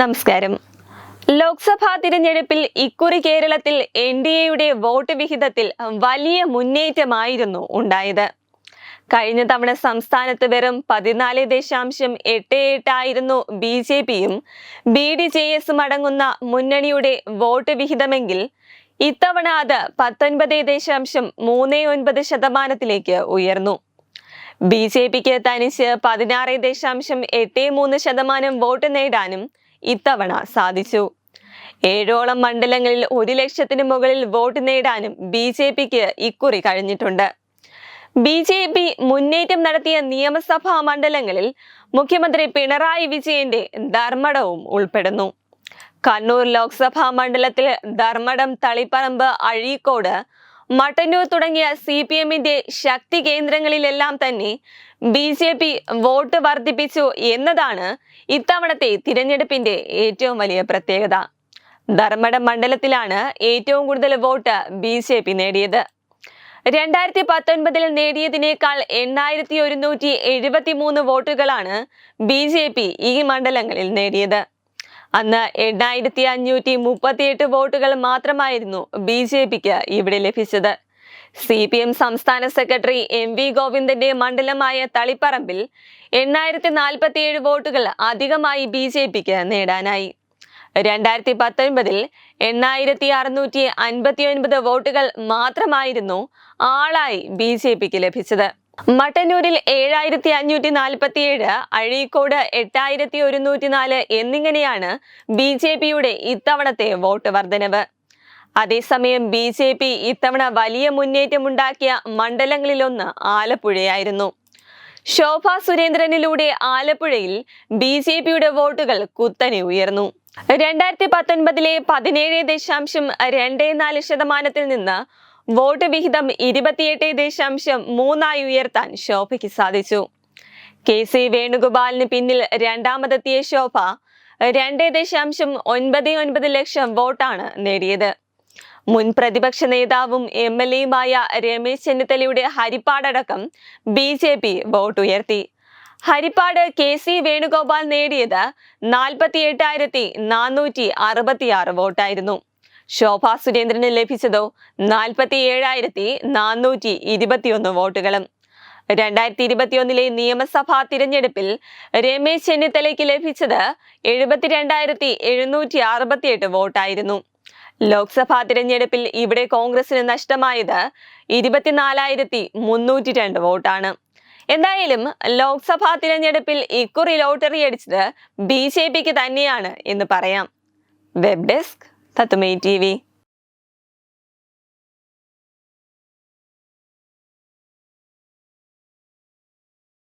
നമസ്കാരം. ലോക്സഭാ തിരഞ്ഞെടുപ്പിൽ ഇക്കുറി കേരളത്തിൽ എൻ ഡി എയുടെ വോട്ട് വിഹിതത്തിൽ വലിയ മുന്നേറ്റമായിരുന്നു ഉണ്ടായത്. കഴിഞ്ഞ തവണ സംസ്ഥാനത്ത് വെറും പതിനാല് ദശാംശം എട്ട് എട്ടായിരുന്നു ബി ജെ പിയും ബി ഡി ജെ എസും അടങ്ങുന്ന മുന്നണിയുടെ വോട്ട് വിഹിതമെങ്കിൽ ഇത്തവണ അത് പത്തൊൻപത് ദശാംശം മൂന്ന് ഒൻപത് ശതമാനത്തിലേക്ക് ഉയർന്നു. ബി ജെ പിക്ക് തനിച്ച് പതിനാറ് ദശാംശം എട്ട് മൂന്ന് ശതമാനം വോട്ട് നേടാനും ഇത്തവണ സാധിച്ചു. ഏഴോളം മണ്ഡലങ്ങളിൽ ഒരു ലക്ഷത്തിന് മുകളിൽ വോട്ട് നേടാനും ബി ജെ പിക്ക് ഇക്കുറി കഴിഞ്ഞിട്ടുണ്ട്. ബി ജെ പി മുന്നേറ്റം നടത്തിയ നിയമസഭാ മണ്ഡലങ്ങളിൽ മുഖ്യമന്ത്രി പിണറായി വിജയന്റെ ധർമ്മടവും ഉൾപ്പെടുന്നു. കണ്ണൂർ ലോക്സഭാ മണ്ഡലത്തിൽ ധർമ്മടം തളിപ്പറമ്പ് അഴീക്കോട് മട്ടന്നൂർ തുടങ്ങിയ സി പി എമ്മിന്റെ ശക്തി കേന്ദ്രങ്ങളിലെല്ലാം തന്നെ ബി ജെ പി വോട്ട് വർദ്ധിപ്പിച്ചു എന്നതാണ് ഇത്തവണത്തെ തിരഞ്ഞെടുപ്പിന്റെ ഏറ്റവും വലിയ പ്രത്യേകത. ധർമ്മടം മണ്ഡലത്തിലാണ് ഏറ്റവും കൂടുതൽ വോട്ട് ബി ജെ പി നേടിയത്. രണ്ടായിരത്തി പത്തൊൻപതിൽ നേടിയതിനേക്കാൾ എണ്ണായിരത്തി ഒരുന്നൂറ്റി എഴുപത്തി മൂന്ന് വോട്ടുകളാണ് ബി ജെ പി ഈ മണ്ഡലങ്ങളിൽ നേടിയത്. അന്ന് എണ്ണായിരത്തി അഞ്ഞൂറ്റി മുപ്പത്തിയെട്ട് വോട്ടുകൾ മാത്രമായിരുന്നു ബി ജെ പിക്ക് ഇവിടെ ലഭിച്ചത്. സി പി എം സംസ്ഥാന സെക്രട്ടറി എം വി ഗോവിന്ദന്റെ മണ്ഡലമായ തളിപ്പറമ്പിൽ എണ്ണായിരത്തി നാൽപ്പത്തിയേഴ് വോട്ടുകൾ അധികമായി ബി ജെ പിക്ക് നേടാനായി. രണ്ടായിരത്തി പത്തൊൻപതിൽ എണ്ണായിരത്തി അറുന്നൂറ്റി അൻപത്തി ഒൻപത് വോട്ടുകൾ മാത്രമായിരുന്നു ആളായി ബി ജെ പിക്ക് ലഭിച്ചത്. മട്ടന്നൂരിൽ ഏഴായിരത്തി അഞ്ഞൂറ്റി നാൽപ്പത്തി ഏഴ് അഴീക്കോട് എട്ടായിരത്തി ഒരുന്നൂറ്റി നാല് എന്നിങ്ങനെയാണ് ബി ജെ പിയുടെ ഇത്തവണത്തെ വോട്ട് വർധനവ്. അതേസമയം ബി ജെ പി ഇത്തവണ വലിയ മുന്നേറ്റമുണ്ടാക്കിയ മണ്ഡലങ്ങളിലൊന്ന് ആലപ്പുഴയായിരുന്നു. ശോഭ സുരേന്ദ്രനിലൂടെ ആലപ്പുഴയിൽ ബി ജെ പിയുടെ വോട്ടുകൾ കുത്തനെ ഉയർന്നു. രണ്ടായിരത്തി പത്തൊൻപതിലെ പതിനേഴ് ദശാംശം രണ്ട് നാല് ശതമാനത്തിൽ നിന്ന് വോട്ട് വിഹിതം ഇരുപത്തിയെട്ട് ദശാംശം മൂന്നായി ഉയർത്താൻ ശോഭയ്ക്ക് സാധിച്ചു. കെ സി വേണുഗോപാലിന് പിന്നിൽ രണ്ടാമതെത്തിയ ശോഭ രണ്ട് ദശാംശം ഒൻപത് ഒൻപത് ലക്ഷം വോട്ടാണ് നേടിയത്. മുൻ പ്രതിപക്ഷ നേതാവും എം എൽ എയുമായ രമേശ് ചെന്നിത്തലയുടെ ഹരിപ്പാടടക്കം ബി ജെ പി വോട്ട് ഉയർത്തി. ഹരിപ്പാട് കെ സി വേണുഗോപാൽ നേടിയത് നാൽപ്പത്തി എട്ടായിരത്തി നാനൂറ്റി അറുപത്തിയാറ് വോട്ടായിരുന്നു. ശോഭാ സുരേന്ദ്രന് ലഭിച്ചതോ? നാൽപ്പത്തി ഏഴായിരത്തി നാനൂറ്റി ഇരുപത്തിയൊന്ന് വോട്ടുകളും. രണ്ടായിരത്തി ഇരുപത്തിയൊന്നിലെ നിയമസഭാ തിരഞ്ഞെടുപ്പിൽ രമേശ് ചെന്നിത്തലയ്ക്ക് ലഭിച്ചത് എഴുപത്തിരണ്ടായിരത്തി എഴുന്നൂറ്റി അറുപത്തിയെട്ട് വോട്ടായിരുന്നു. ലോക്സഭാ തിരഞ്ഞെടുപ്പിൽ ഇവിടെ കോൺഗ്രസിന് നഷ്ടമായത് ഇരുപത്തിനാലായിരത്തി മുന്നൂറ്റി രണ്ട് വോട്ടാണ്. എന്തായാലും ലോക്സഭാ തിരഞ്ഞെടുപ്പിൽ ഇക്കുറി ലോട്ടറി അടിച്ചത് ബി ജെ പിക്ക് തന്നെയാണ് എന്ന് പറയാം. വെബ് ഡെസ്ക് തത്തുമൈ ടി